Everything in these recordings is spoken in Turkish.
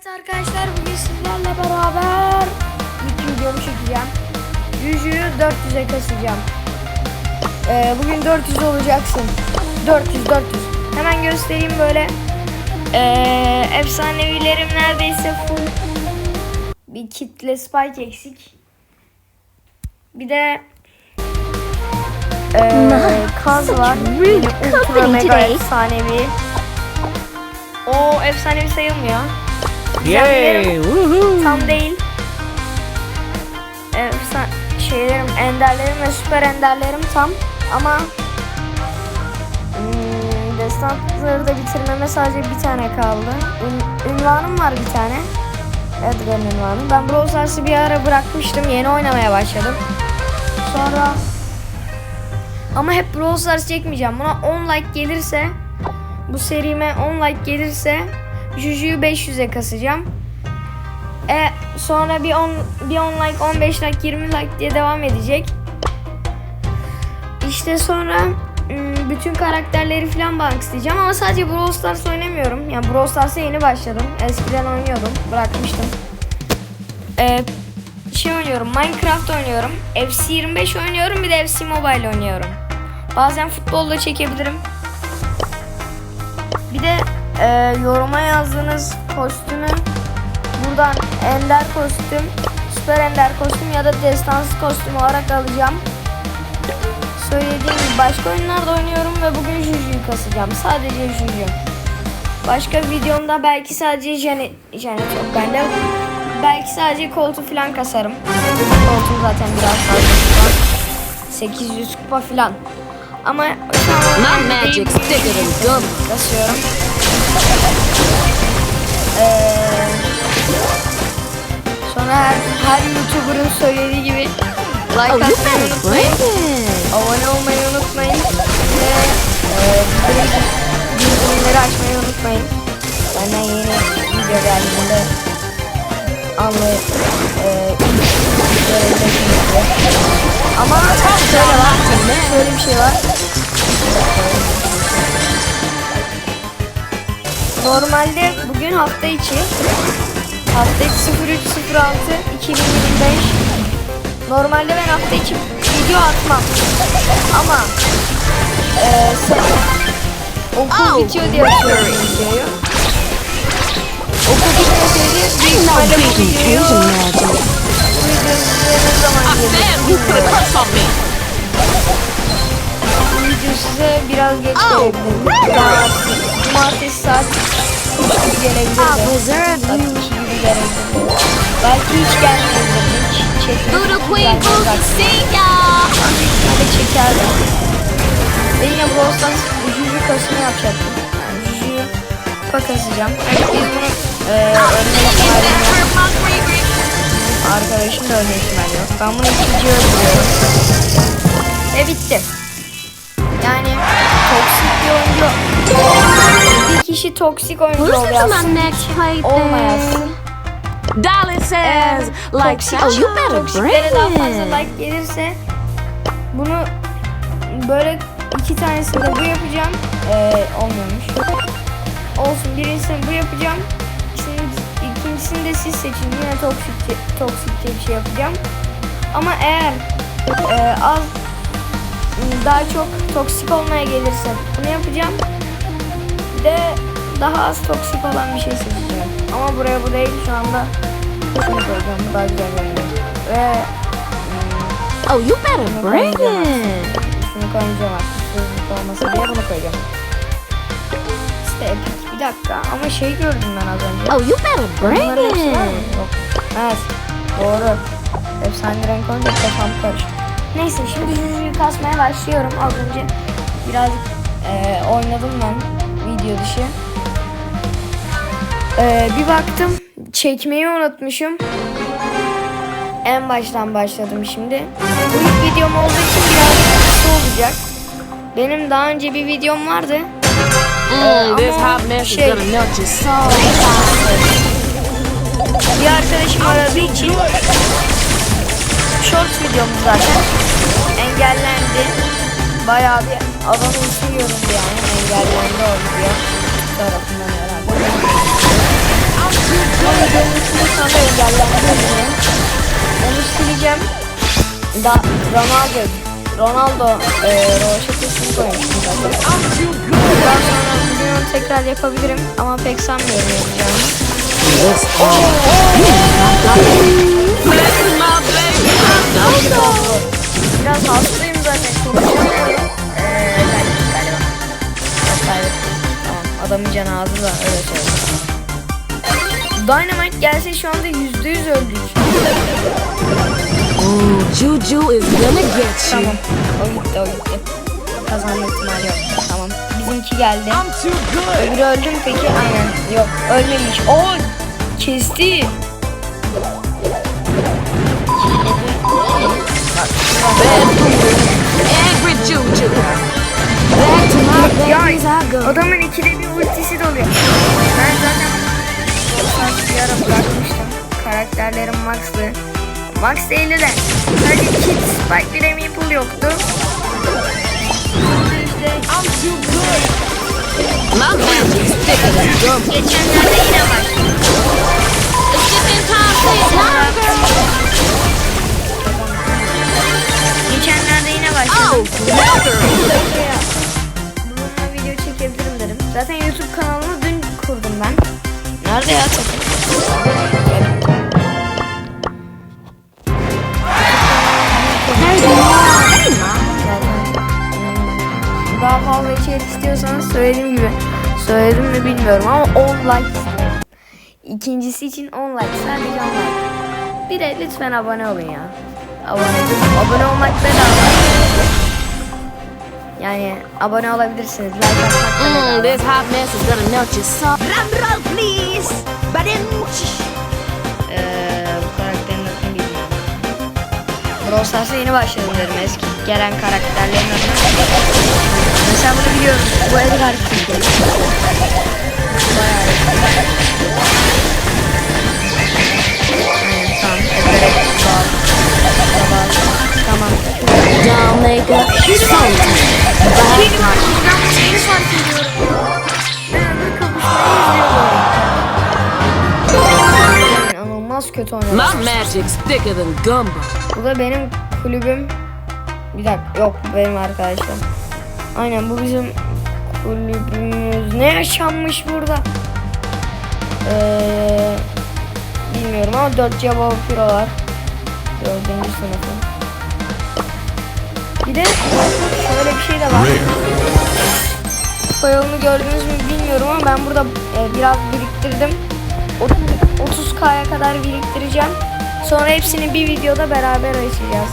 Evet arkadaşlar bugün sizlerle beraber ilk videomu çekeceğim. Yüzüğü 400'e kasacağım. Ee, bugün 400 olacaksın. 400 400. Hemen göstereyim böyle. Ee, efsanevilerim neredeyse full. Bir kitle spike eksik. Bir de ee, kaz var. ultra mega efsanevi. O efsanevi sayılmıyor. Yay! Tam değil. Efsane şeylerim, enderlerim ve süper enderlerim tam ama hmm, destanları da bitirmeme sadece bir tane kaldı. Ün, ünvanım var bir tane. Edgar'ın ünvanı. Ben Brawl Stars'ı bir ara bırakmıştım. Yeni oynamaya başladım. Sonra ama hep Brawl Stars çekmeyeceğim. Buna 10 like gelirse bu serime 10 like gelirse Juju'yu 500'e kasacağım. E sonra bir 10 bir 10 like, 15 like, 20 like diye devam edecek. İşte sonra ım, bütün karakterleri falan bank isteyeceğim ama sadece Brawl Stars oynamıyorum. Yani Brawl Stars'a yeni başladım. Eskiden oynuyordum, bırakmıştım. E, şey oynuyorum, Minecraft oynuyorum. FC 25 oynuyorum, bir de FC Mobile oynuyorum. Bazen futbolda çekebilirim. Bir de e, yoruma yazdığınız kostümü buradan ender kostüm, süper ender kostüm ya da destansı kostüm olarak alacağım. Söylediğim gibi başka oyunlarda oynuyorum ve bugün Juju'yu kasacağım. Sadece Juju. Başka videomda belki sadece Janet, Janet yok bende. Belki sadece koltuğu falan kasarım. Koltuğum zaten biraz fazla şu an. 800 kupa falan. Ama şu an My gum. kasıyorum. Ee, sonra her, her YouTuber'ın söylediği gibi like Oh, atmayı unutmayın. Abone olmayı unutmayın. Ve e, bildirimleri açmayı unutmayın. Benden yeni video geldiğinde anlı e. Ama şöyle var. Şöyle bir şey var. Normalde bugün hafta içi. Hafta içi 0306 2025. Normalde ben hafta içi video atmam. Ama eee sen okul Oh, bitiyor diye atıyorum videoyu. Okul bitmeseydi büyük ihtimalle bu videoyu bu videonun size ne zaman gelir you put a bilmiyorum. curse on me. Bu video size biraz geç gelebilir. Cumartesi saat 3 gibi gelebilir de. Blizzard. Saat 2 gibi gelebilir. Belki hiç gelmeyebilir. Hiç see ya. Böyle çekerdim. Ve yine Brawl Stars Juju kasını yapacaktım. Yani kupa kasacağım. Evet biz bunu e, my green Arkadaşım da ölme ihtimali yok. Ben bunu ikinci öldürüyorum. Ve bitti. Yani toksik bir oyuncu. Kişi toksik oyuncu Who's oluyor my aslında. next Olmayasın. plaything? Dolly Eğer says, like, toksik, oh, you better toksiklere daha bring fazla it. like gelirse bunu böyle iki tanesini bu yapacağım. Ee, olmuyormuş. Olsun birincisini bu yapacağım. İkinci, ikincisini de siz seçin. Yine toksik, toksik bir şey yapacağım. Ama eğer e, az daha çok toksik olmaya gelirse bunu yapacağım. De daha az toksik olan bir şey seçeceğim. Ama buraya bu değil şu anda. Şunu koyacağım. Bu daha güzel görünüyor. Ve Oh, you better bring it. şunu koyacağım artık. Sözlük olmasa diye bunu koyacağım. İşte epik. Bir dakika. Ama şey gördüm ben az önce. Oh, you better bring Bunların it. Yok. Evet. Doğru. Efsane renk olunca kafam karıştı. Neyse şimdi Juju'yu kasmaya başlıyorum. Az önce birazcık eee, oynadım ben video dışı. Eee, bir baktım çekmeyi unutmuşum. En baştan başladım şimdi. Bu ilk videom olduğu için birazcık kısa olacak. Benim daha önce bir videom vardı. Mm, this ama hot mess is şey- gonna melt your soul. Bir arkadaşım aradığı için short videomuz zaten engellendi bayağı bir adam uçuyorum yani engellendi oluyor tarafından herhalde. Ama dönüşümü şey sana engellendi mi? Onu sileceğim. Da Ronaldo Ronaldo e, roşetesini koymuştum zaten. Daha sonra biliyorum tekrar yapabilirim ama pek sanmıyorum yapacağımı. Yes. Oh, oh, oh. Biraz hastayım zaten galiba. Kaybettik. Tamam adamın canı azdı da öyle söyleyeyim. Dynamite gelse şu anda yüzde yüz öldük. Ooh, Juju is gonna get you. Tamam. O gitti o gitti. Kazanma ihtimali yok. Tamam. Bizimki geldi. Öbürü öldü mü peki? Aynen. Yok. Ölmemiş. O kesti. Angry Juju. To my Ya adamın ikide bir ultisi doluyor. Ben zaten saat bir ara bırakmıştım. Karakterlerim Max'lı. Max değildi de. Sadece Kid, Spike bir Meeple yoktu. İşte gum. geçenlerde yine başladı. Söyledim mi bilmiyorum ama 10 like istiyorum. İkincisi için 10 like sadece 10 like. Bir de lütfen abone olun ya. Abone, abone olmak bedava. Yani abone olabilirsiniz. Like atmak Mm, this hot mess is gonna melt your soul. Drum roll, please. Ee, bu karakterin adını bilmiyorum. Brawl Stars'a yeni başladım dedim eski gelen karakterlerin adını. Mesela bunu biliyorum. Bu Edgar King. Bayağı tamam. Edgar King. Bal. Bal. Tamam. Don't make up sometime. Benim artık ben bunu yeni fark ediyorum. Ben öbür kapışmayı izliyorum. İnanılmaz kötü oynuyor. My magic's thicker than gumbo. Bu da benim kulübüm. Bir dakika yok benim arkadaşım. Aynen bu bizim kulübümüz. Ne yaşanmış burada? Ee, bilmiyorum ama 4 cevabı pirolar. Dördüncü sınıfı. Bir de şöyle bir şey de var. Kupa yolunu gördünüz mü bilmiyorum ama ben burada e, biraz biriktirdim. O- 30k'ya kadar biriktireceğim. Sonra hepsini bir videoda beraber açacağız.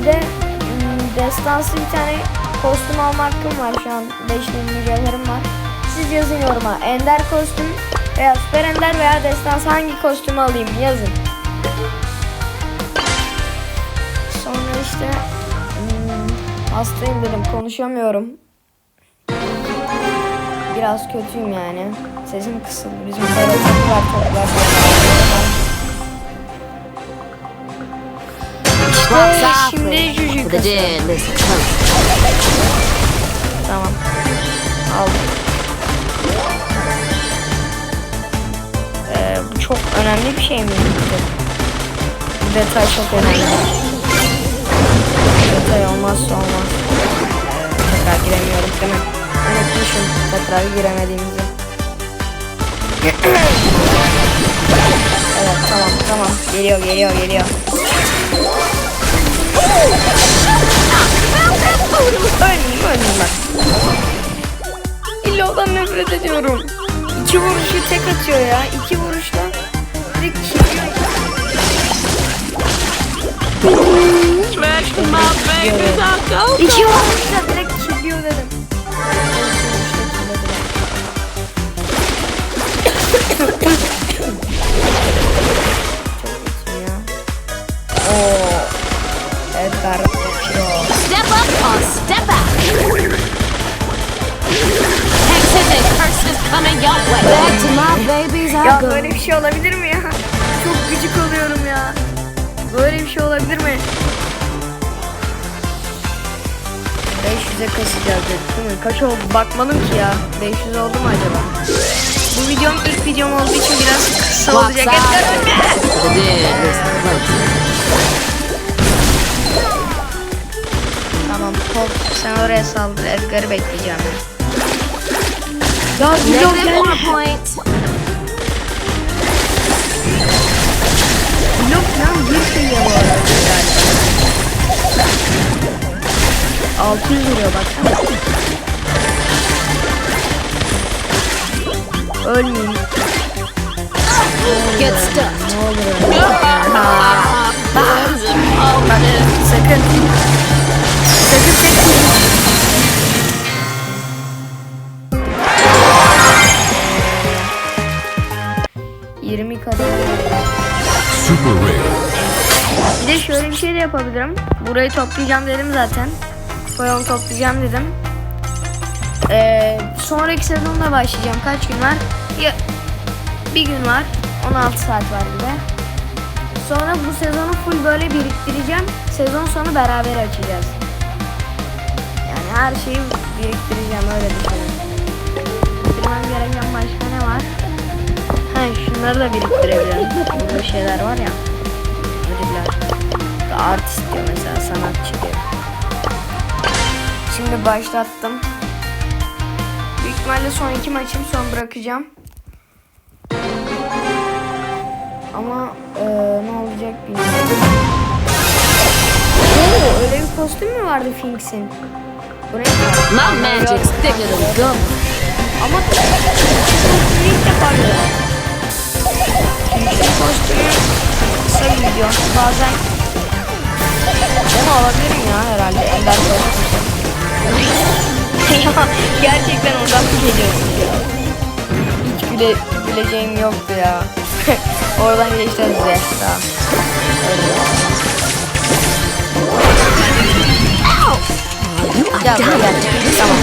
Bir de destansı bir tane kostüm alma hakkım var şu an. 5000 mücevherim var. Siz yazın yoruma. Ender kostüm veya süper ender veya destansı hangi kostümü alayım yazın. Sonra işte hmm, hastayım dedim konuşamıyorum. Biraz kötüyüm yani. Sesim kısıldı. Bizim böyle toplar İşte şimdi come. Tamam. Aldım. Ee, bu çok önemli bir şey mi? Bu detay çok önemli. Detay olmazsa olmaz. Tekrar giremiyorum değil mi? Unutmuşum tekrar giremediğimizi. evet tamam tamam. Geliyor geliyor geliyor. Ölmeyeyim ölmeyeyim bak. İlla odan nefret ediyorum. İki vuruşu tek atıyor ya. İki vuruşla direkt go. İki vuruşla direkt killiyor dedim. Pro. Step up or step out. Hexes and curses coming your way. Back to my babies, I Ya go. böyle bir şey olabilir mi ya? Çok gıcık oluyorum ya. Böyle bir şey olabilir mi? 500'e kasacağız dedik değil mi? Kaç oldu? Bakmadım ki ya. 500 oldu mu acaba? Bu videom ilk videom olduğu için biraz kısa olacak. Edgar. Tamam Pop sen oraya saldır. Edgar'ı bekleyeceğim ben. Ya gelme. four points. Blok lan bir şey ya bu arada. galiba. 600 vuruyor baksana. Ölmeyeyim. Get stuck. Ne olur Bak. Sakın Bir de şöyle bir şey de yapabilirim. Burayı toplayacağım dedim zaten. Kupayonu toplayacağım dedim. Ee, sonraki sezonda başlayacağım. Kaç gün var? Ya, bir gün var. 16 saat var bir de. Sonra bu sezonu full böyle biriktireceğim. Sezon sonu beraber açacağız. Yani her şeyi biriktireceğim öyle düşünün. Bitirmem gereken başka ne var? Ha şunları da biriktirebilirim. Burada şeyler var ya. Artist diyor mesela sanatçı diyor. Şimdi başlattım. Büyük ihtimalle son iki maçım son bırakacağım. Ama eee, ne olacak bilmiyorum. Oo, öyle bir kostüm mü vardı Finks'in? Bu ne? My magic's thicker than gum. Ama kostümü ilk defa görüyorum. Finks'in kostümü kısa video. Bazen onu alabilirim ya herhalde. Ender gerçekten oradan geliyorsun ya? Hiç güle, güleceğim yoktu ya. oradan geçeceğiz. Tamam. Öyle. Gel gel. Tamam.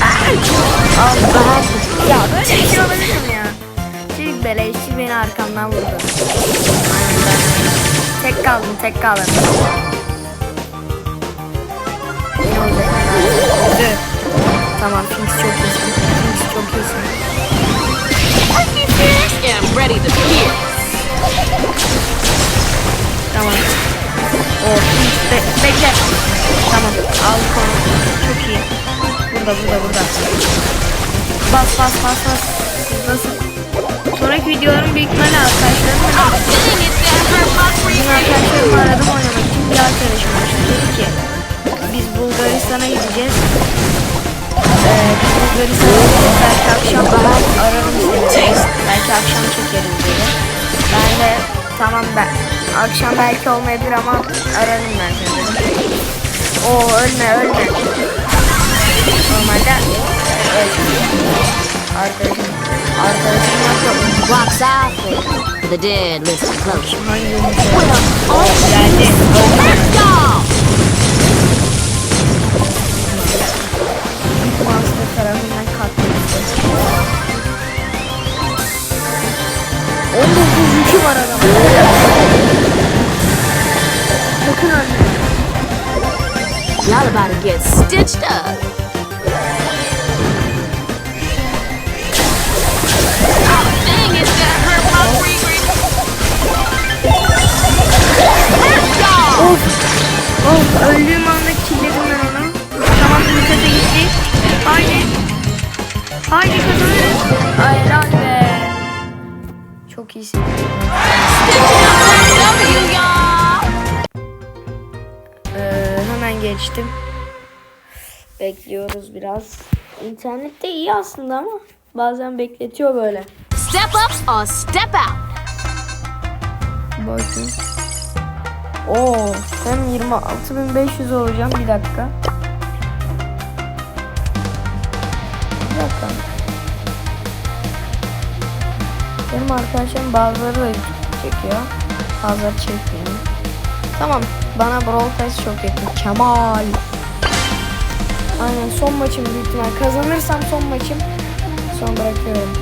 Haydi. Allah. Ya böyle bir şey olabilir mi ya? Çocuk beleşçi beni arkamdan vurdu. Tek kaldım tek kaldım. Ne olacak? Öldü. Tamam Finks çok iyisin. Finks çok iyisin. am ready to pierce. Tamam. O Finks be- bekle. Tamam al konu. Çok iyi. Burada burada burada. Bas bas bas bas. Nasıl? Sonraki videolarım büyük ihtimalle free Bugün arkadaşlarımla aradım oynamak için bir arkadaşım var. Dedi ki biz Bulgaristan'a gideceğiz. Ee, biz Bulgaristan'a gideceğiz. Belki akşam ararım seni. Belki akşam çekeriz dedi. Ben de tamam ben akşam belki olmayabilir ama ararım ben seni. Oo ölme ölme. Normalde. Arkadaşım arkadaşım yapıyor. Box outfit. The dead listen close. Yumurta? Geldi. Let's go! Monster tarafından katledildi. 19 yükü var adamın. Sakın ölme. Y'all about to get stitched up. Geçtim. Bekliyoruz biraz. İnternette iyi aslında ama bazen bekletiyor böyle. Step up or step out. Bakın. Oo, ben 26.500 olacağım bir dakika. Bir dakika. Benim arkadaşlarım bazıları da çekiyor. Bazıları çekmiyor. Tamam. Bana Brawl Pass çok yakın. Kemal. Aynen son maçım büyük ihtimal. Kazanırsam son maçım. Son bırakıyorum.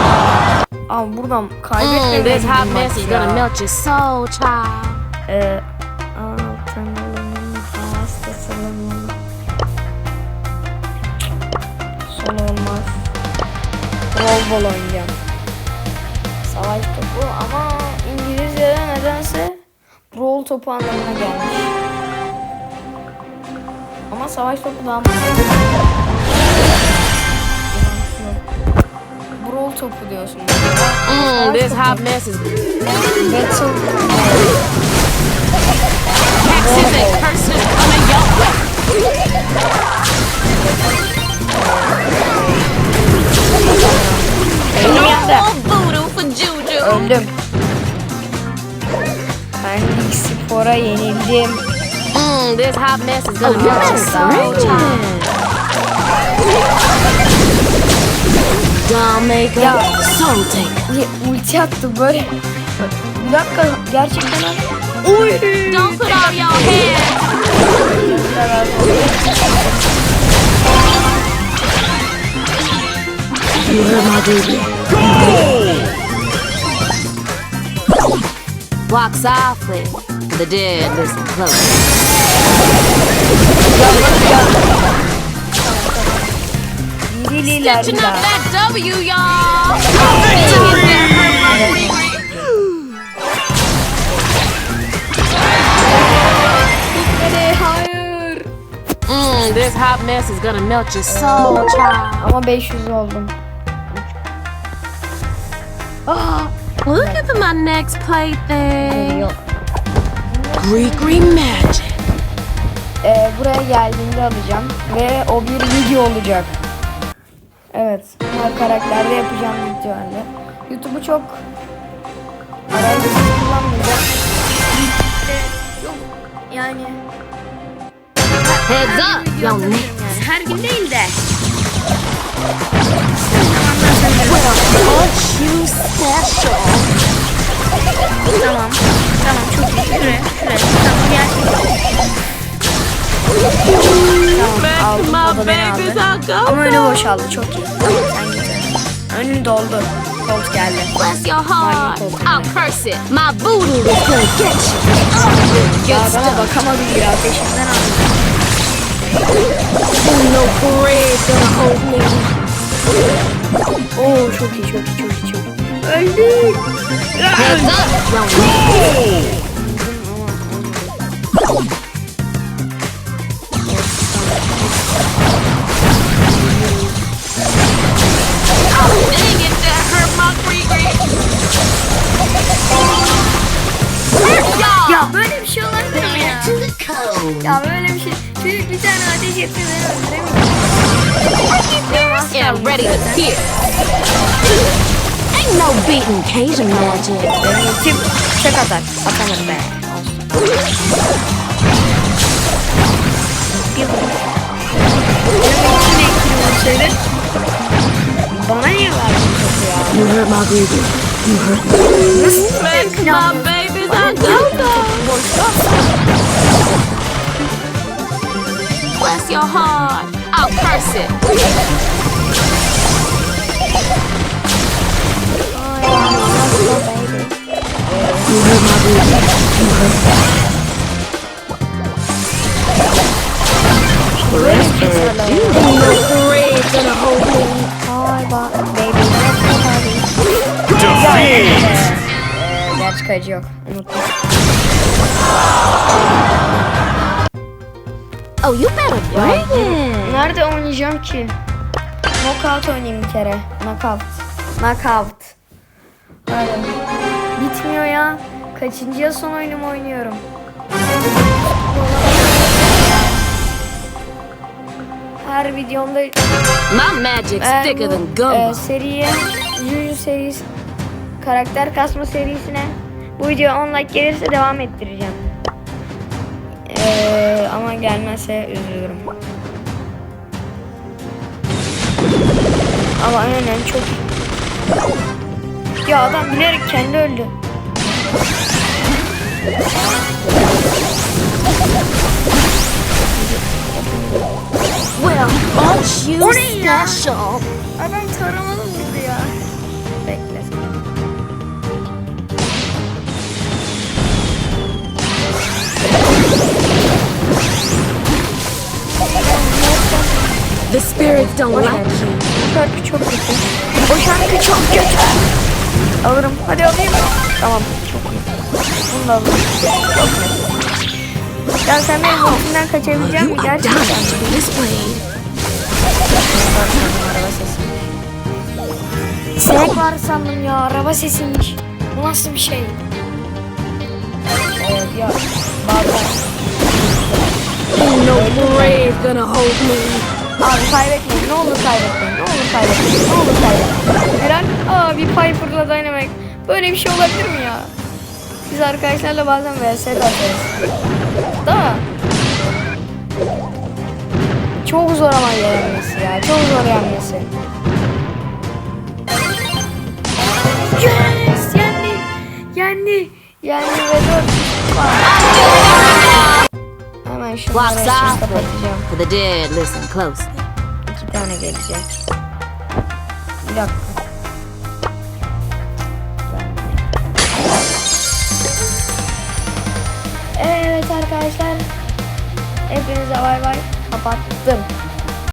Abi buradan kaybetmemeliyim this hot bu mess maçı is gonna melt your soul, child. Ee, hastasının Son olmaz. Bol bol oynayacağım. Savaş topu ama İngilizce'de nedense rol topu anlamına gelmiş. Ama savaş topu daha mantıklı. Brawl topu diyorsun. Mm, this hot mess is Battle taxes and curses coming your way. Oh, voodoo for juju. Öldüm. Ben Spor'a yenildim. Mm, this hot mess is gonna your soul, child. Doll maker, Ya. soul taker. Ya, ulti attı böyle. Bak, Bir dakika gerçekten Uy. Don't put all your hands. You heard my baby. Walk softly. The dead listen close. Lililer Stitching up ya. that W, y'all. Dang it, that hurt my green green. Hadi hayır. Mm, this hot mess is gonna melt your soul, child. Ama 500 oldum. Ah, Looking for my next plaything. Greek green magic. Ee, buraya geldiğinde alacağım ve o bir video olacak. Evet, her karakterde yapacağım videolarla. YouTube'u çok kullanmayacağım. Yok yani next. yani her gün değil de. Tamam. Tamam çok iyi. Şuraya, şuraya. Tamam gerçekten. Da beni aldı. Go. Ama önü boşaldı çok iyi. Sen git. Önün doldu. Colt geldi. Bless your heart. I'll curse it. My voodoo is gonna get you. Ya bana stuff. bakamadı ya peşimden aldı. No parade gonna hold me. Oo çok iyi çok iyi çok iyi çok iyi. Öldük. Heads Ya böyle bir şey. Çocuk bir tane ateş etti beni öldüremiyor. Yeah, ready to kill. Ain't no beating Cajun magic. Benim ultim tek atar. Atamadı be. Bir vuruş. Benim ultim etkili vursaydı. Bana niye verdin topu ya? You hurt my baby. You hurt Make Ya, my babies a go-go. Bless your heart. I'll curse it. Ay bak baby. Defeat! Ee, gerçi kayıcı yok. Unuttum. Oh, you better bring it. Nerede oynayacağım ki? Knockout oynayayım bir kere. Knockout. Knockout. Hadi. Bitmiyor ya. Kaçıncıya son oyunumu oynuyorum. Her videomda My magic's e, thicker than gum. E, seriye Juju serisi karakter kasma serisine bu video 10 like gelirse devam ettireceğim. E, ama gelmezse üzülürüm. Ama aynen çok ya adam bilerek kendi öldü. Well, aren't you special? Adam taramalı O şarkı. çok kötü. O şarkı çok kötü. Alırım. Hadi alayım. Tamam. Çok iyi. Bunu da alırım. Çok iyi. Ya sen benim You misin? are Gerçekten. Sinek var sandım ya. Araba sesiymiş. Bu nasıl bir şey? Evet ya. Bazen. No brave gonna hold me. Abi kaybetmeyin. Ne olur kaybetmeyin. Ne olur kaybetmeyin. Ne olur kaybetmeyin. Aa bir Piper'la Dynamite. Böyle bir şey olabilir mi ya? Biz arkadaşlarla bazen vs atarız. Da. Çok zor ama yenmesi ya. Çok zor yenmesi. Yes! Yendi. Yendi. Yendi ve dört. Hemen şunları kapatacağım. For the dead, listen closely. Tane gelecek. Bir dakika. Evet arkadaşlar. Hepinize bay bay. Kapattım.